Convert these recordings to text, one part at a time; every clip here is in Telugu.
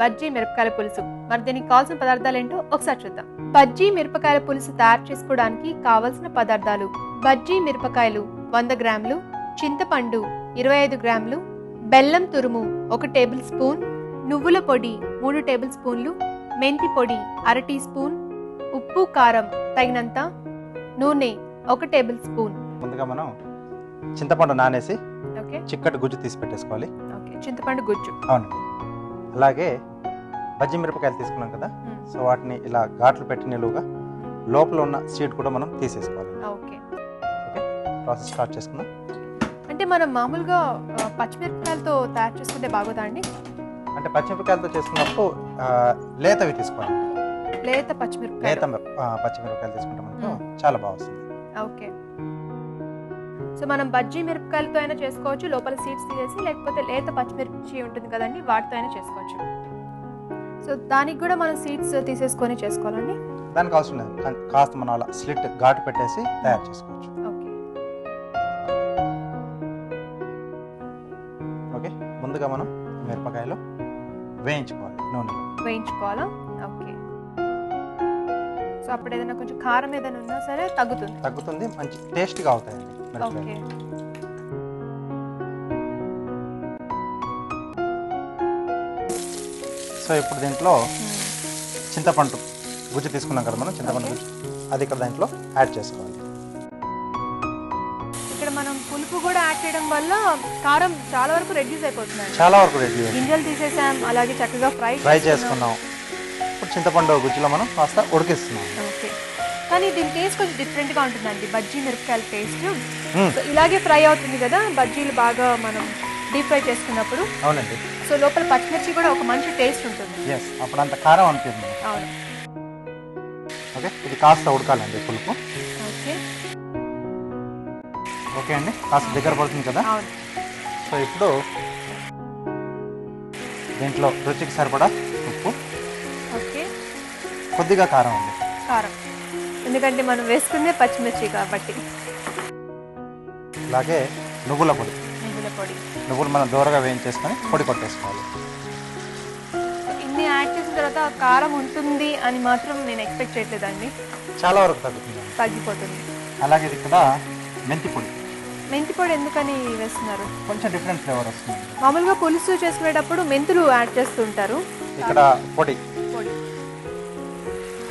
బజ్జీ మిరపకాయల పులుసు. మరి దీనికి కావాల్సిన పదార్థాలు ఏంటో ఒకసారి చూద్దాం. బజ్జీ మిరపకాయల పులుసు తయారు చేసుకోవడానికి కావలసిన పదార్థాలు బజ్జీ మిరపకాయలు వంద గ్రాములు చింతపండు ఇరవై ఐదు గ్రాములు బెల్లం తురుము ఒక టేబుల్ స్పూన్ నువ్వుల పొడి మూడు టేబుల్ స్పూన్లు మెంతి పొడి అర టీ స్పూన్ ఉప్పు కారం తగినంత నూనె ఒక టేబుల్ స్పూన్. ముందుగా మనం చింతపండు నానేసి ఓకే. చిక్కటి గుజ్జు తీసి పెట్టేసుకోవాలి. ఓకే. చింతపండు గుజ్జు. అవునండి అలాగే బజ్జి మిరపకాయలు తీసుకున్నాం కదా. సో వాటిని ఇలా ఘాట్లు పెట్టి నిలువుగా లోపల ఉన్న సీడ్ కూడా మనం తీసేసుకోవాలి. ఓకే. ప్రాసెస్ స్టార్ట్ చేసుకుందాం. అంటే మనం మామూలుగా పచ్చిమిరపకాయలతో తయారు చేసుకుంటే బాగోదా అండి? అంటే పచ్చిమిరపకాయలతో చేసుకున్నప్పుడు లేతవి తీసుకోవాలి. లేత లేత పచ్చిమిరపకాయలు తీసుకుంటే మనకు. చాలా బాగా వస్తుంది. ఓకే. సో మనం బజ్జీ మిరపకాయలతో అయినా చేసుకోవచ్చు లోపల సీడ్స్ తీసేసి లేకపోతే లేత పచ్చిమిర్చి ఉంటుంది కదండి వాటితో అయినా చేసుకోవచ్చు. సో దానికి కూడా మనం సీడ్స్ తీసేసుకొని చేసుకోవాలండి. దానికి అవసరం లేదు కాస్త మనం అలా స్లిట్ ఘాటు పెట్టేసి తయారు చేసుకోవచ్చు. ఓకే. ఓకే ముందుగా మనం మిరపకాయలు వేయించుకోవాలి నూనెలో. వేయించుకోవాలా? ఓకే. సో అప్పుడు ఏదైనా కొంచెం కారం ఏదైనా ఉన్నా సరే తగ్గుతుంది. తగ్గుతుంది మంచి టేస్ట్గా అవుతాయండి. సో ఇప్పుడు దీంట్లో చింతపండు గుజ్జు తీసుకున్నాం కదా మనం చింతపండు. గుజ్జు. అది ఇక్కడ దాంట్లో యాడ్ చేసుకోవాలి. ఇక్కడ మనం పులుపు కూడా యాడ్ చేయడం వల్ల కారం చాలా వరకు రెడ్యూస్ అయిపోతుందండి. చాలా వరకు రెడీ గింజలు తీసేసాం అలాగే చక్కగా ఫ్రై ఫ్రై చేసుకున్నాం. ఇప్పుడు చింతపండు గుజ్జులో మనం కాస్త ఉడికిస్తున్నాం. కానీ దీని టేస్ట్ కొంచెం డిఫరెంట్గా ఉంటుందండి. బజ్జీ మిరపకాయల టేస్ట్. సో ఇలాగే ఫ్రై అవుతుంది కదా బజ్జీలు బాగా మనం డీప్ ఫ్రై చేసుకున్నప్పుడు. అవునండి. సో లోపల పచ్చిమిర్చి కూడా ఒక మంచి టేస్ట్ ఉంటుంది. ఎస్ అప్పుడు అంత కారం అనిపిస్తుంది అవును. ఓకే ఇది కాస్త ఉడకాలండి పులుపు. ఓకే. ఓకే అండి కాస్త దగ్గర పడుతుంది కదా. అవును. సో ఇప్పుడు దీంట్లో రుచికి సరిపడా ఉప్పు. ఓకే. కొద్దిగా కారం అండి. కారం. ఎందుకంటే మనం వేసుకుందే పచ్చిమిర్చి కాబట్టి. అలాగే నువ్వుల పొడి. నువ్వుల పొడి. నువ్వులు మనం దూరగా వేయించేసుకొని పొడి కొట్టేసుకోవాలి. ఇన్ని యాడ్ చేసిన తర్వాత కారం ఉంటుంది అని మాత్రం నేను ఎక్స్పెక్ట్ చేయట్లేదండి. చాలా వరకు తగ్గుతుంది. తగ్గిపోతుంది. అలాగే ఇది ఇక్కడ మెంతి పొడి. మెంతి పొడి ఎందుకని వేస్తున్నారు? కొంచెం డిఫరెంట్ ఫ్లేవర్ వస్తుంది. మామూలుగా పులుసు చేసుకునేటప్పుడు మెంతులు యాడ్ చేస్తుంటారు ఇక్కడ పొడి. పొడి.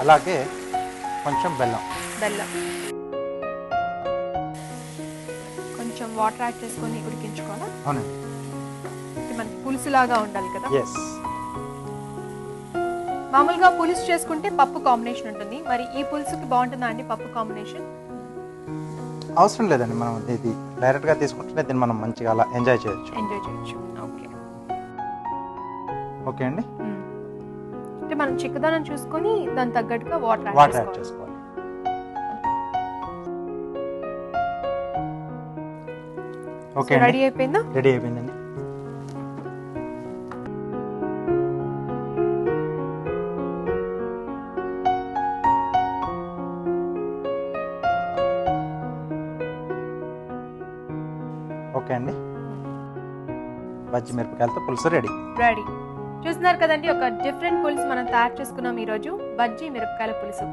అలాగే కొంచెం బెల్లం. బెల్లం. కొంచెం వాటర్ యాడ్ చేసుకొని ఉడికించుకోవాలా? అవునండి. ఇది మనకి పులుసులాగా ఉండాలి కదా? ఎస్ మామూలుగా పులుసు చేసుకుంటే పప్పు కాంబినేషన్ ఉంటుంది. మరి ఈ పులుసుకి బాగుంటుందా అండి పప్పు కాంబినేషన్? అవసరం లేదండి మనం ఇది డైరెక్ట్గా తీసుకుంటే దీన్ని మనం మంచిగా అలా ఎంజాయ్ చేయొచ్చు. ఎంజాయ్ చేయొచ్చు. ఓకే. ఓకే అండి. అంటే మనం చిక్కదనం చూసుకొని దాని తగ్గట్టుగా వాటర్ వాటర్ యాడ్ చేసుకోవాలి. ఓకే రెడీ అయిపోయిందా? రెడీ అయిపోయిందండి. ఓకే అండి. బజ్జి మిరపకాయలతో పులుసు రెడీ రెడీ చూస్తున్నారు కదండి ఒక డిఫరెంట్ పులుసు మనం తయారు చేసుకున్నాం ఈ రోజు బజ్జీ మిరపకాయల పులుసు.